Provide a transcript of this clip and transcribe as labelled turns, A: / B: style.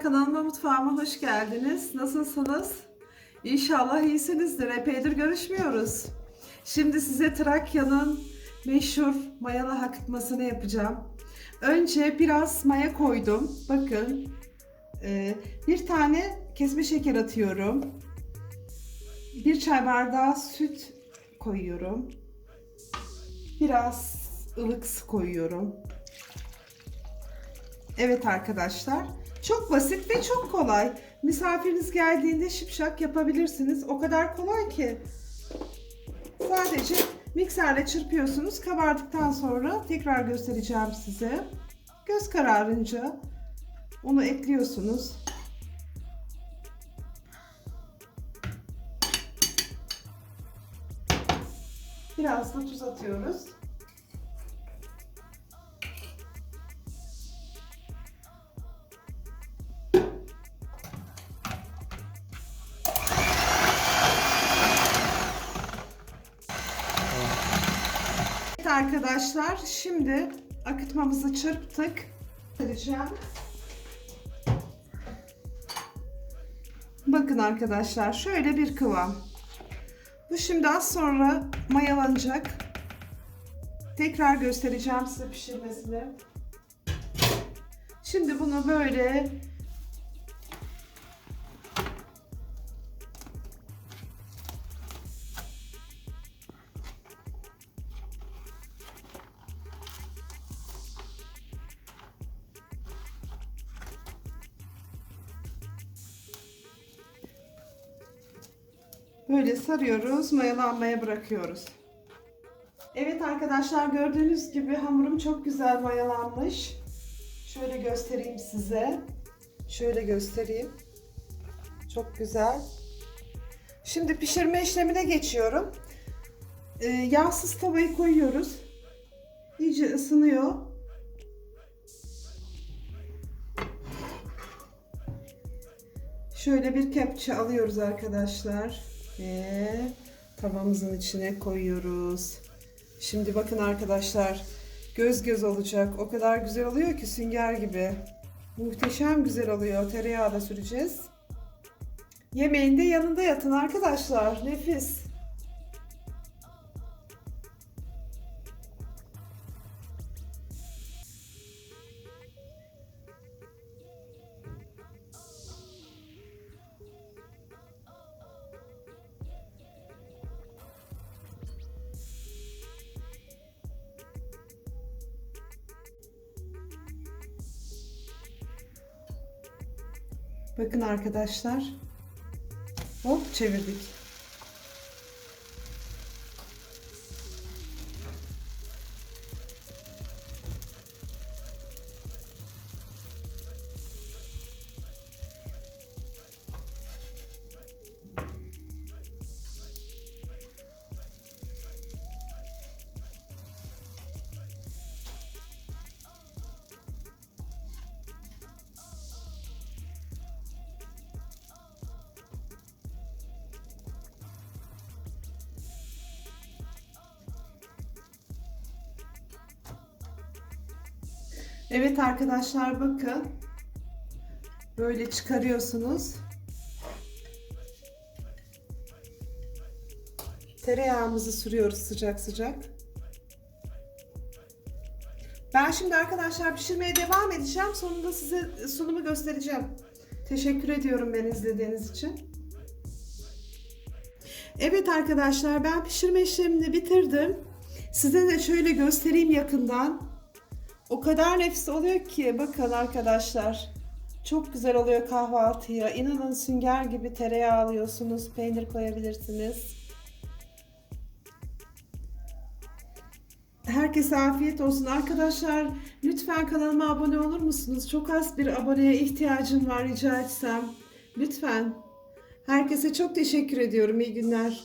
A: kanalıma mutfağıma hoş geldiniz. Nasılsınız? İnşallah iyisinizdir. Epeydir görüşmüyoruz. Şimdi size Trakya'nın meşhur mayalı hakıtmasını yapacağım. Önce biraz maya koydum. Bakın. Ee, bir tane kesme şeker atıyorum. Bir çay bardağı süt koyuyorum. Biraz ılık su koyuyorum. Evet arkadaşlar. Çok basit ve çok kolay. Misafiriniz geldiğinde şipşak yapabilirsiniz. O kadar kolay ki. Sadece mikserle çırpıyorsunuz. Kabardıktan sonra tekrar göstereceğim size. Göz kararınca onu ekliyorsunuz. Biraz da tuz atıyoruz. Arkadaşlar şimdi akıtmamızı çırptık. Vereceğim. Bakın arkadaşlar şöyle bir kıvam. Bu şimdi az sonra mayalanacak. Tekrar göstereceğim size pişirmesini. Şimdi bunu böyle Böyle sarıyoruz, mayalanmaya bırakıyoruz. Evet arkadaşlar gördüğünüz gibi hamurum çok güzel mayalanmış. Şöyle göstereyim size. Şöyle göstereyim. Çok güzel. Şimdi pişirme işlemine geçiyorum. Ee, yağsız tavayı koyuyoruz. İyice ısınıyor. Şöyle bir kepçe alıyoruz arkadaşlar ve tavamızın içine koyuyoruz. Şimdi bakın arkadaşlar göz göz olacak. O kadar güzel oluyor ki sünger gibi. Muhteşem güzel oluyor. Tereyağı da süreceğiz. Yemeğinde yanında yatın arkadaşlar. Nefis. Bakın arkadaşlar. Hop çevirdik. Evet arkadaşlar bakın. Böyle çıkarıyorsunuz. Tereyağımızı sürüyoruz sıcak sıcak. Ben şimdi arkadaşlar pişirmeye devam edeceğim. Sonunda size sunumu göstereceğim. Teşekkür ediyorum beni izlediğiniz için. Evet arkadaşlar ben pişirme işlemini bitirdim. Size de şöyle göstereyim yakından. O kadar nefis oluyor ki bakın arkadaşlar. Çok güzel oluyor kahvaltıya. İnanın sünger gibi tereyağı alıyorsunuz. Peynir koyabilirsiniz. Herkese afiyet olsun. Arkadaşlar lütfen kanalıma abone olur musunuz? Çok az bir aboneye ihtiyacım var rica etsem. Lütfen. Herkese çok teşekkür ediyorum. İyi günler.